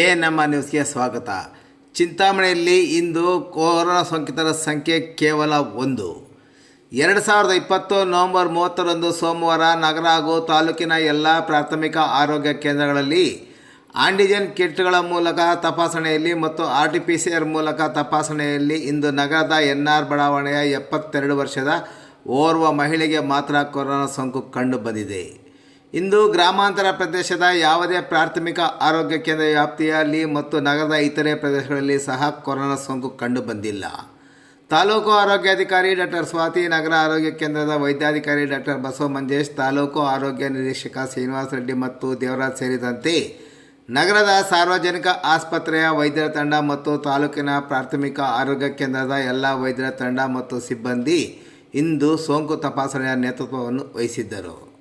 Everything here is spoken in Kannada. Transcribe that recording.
ಎ ನಮ್ಮ ನ್ಯೂಸ್ಗೆ ಸ್ವಾಗತ. ಚಿಂತಾಮಣಿಯಲ್ಲಿ ಇಂದು ಕೊರೋನಾ ಸೋಂಕಿತರ ಸಂಖ್ಯೆ ಕೇವಲ ಒಂದು. ಎರಡು ಸಾವಿರದ ಇಪ್ಪತ್ತು ನವಂಬರ್ ಮೂವತ್ತರಂದು ಸೋಮವಾರ ನಗರ ಹಾಗೂ ತಾಲೂಕಿನ ಎಲ್ಲ ಪ್ರಾಥಮಿಕ ಆರೋಗ್ಯ ಕೇಂದ್ರಗಳಲ್ಲಿ ಆಂಟಿಜೆನ್ ಕಿಟ್ಗಳ ಮೂಲಕ ತಪಾಸಣೆಯಲ್ಲಿ ಮತ್ತು R T P C R ಮೂಲಕ ತಪಾಸಣೆಯಲ್ಲಿ ಇಂದು ನಗರದ ಎನ್ ಆರ್ ಬಡಾವಣೆಯ ಎಪ್ಪತ್ತೆರಡು ವರ್ಷದ ಓರ್ವ ಮಹಿಳೆಗೆ ಮಾತ್ರ ಕೊರೋನಾ ಸೋಂಕು ಕಂಡು ಬಂದಿದೆ ಇಂದು ಗ್ರಾಮಾಂತರ ಪ್ರದೇಶದ ಯಾವುದೇ ಪ್ರಾಥಮಿಕ ಆರೋಗ್ಯ ಕೇಂದ್ರ ವ್ಯಾಪ್ತಿಯಲ್ಲಿ ಮತ್ತು ನಗರದ ಇತರೆ ಪ್ರದೇಶಗಳಲ್ಲಿ ಸಹ ಕೊರೋನಾ ಸೋಂಕು ಕಂಡು ಬಂದಿಲ್ಲ ತಾಲೂಕು ಆರೋಗ್ಯಾಧಿಕಾರಿ ಡಾಕ್ಟರ್ ಸ್ವಾತಿ, ನಗರ ಆರೋಗ್ಯ ಕೇಂದ್ರದ ವೈದ್ಯಾಧಿಕಾರಿ ಡಾಕ್ಟರ್ ಬಸವ ಮಂಜೇಶ್, ತಾಲೂಕು ಆರೋಗ್ಯ ನಿರೀಕ್ಷಕ ಶ್ರೀನಿವಾಸ ರೆಡ್ಡಿ ಮತ್ತು ದೇವರಾಜ್ ಸೇರಿದಂತೆ ನಗರದ ಸಾರ್ವಜನಿಕ ಆಸ್ಪತ್ರೆಯ ವೈದ್ಯರ ತಂಡ ಮತ್ತು ತಾಲೂಕಿನ ಪ್ರಾಥಮಿಕ ಆರೋಗ್ಯ ಕೇಂದ್ರದ ಎಲ್ಲ ವೈದ್ಯರ ತಂಡ ಮತ್ತು ಸಿಬ್ಬಂದಿ ಇಂದು ಸೋಂಕು ತಪಾಸಣೆಯ ನೇತೃತ್ವವನ್ನು ವಹಿಸಿದ್ದರು.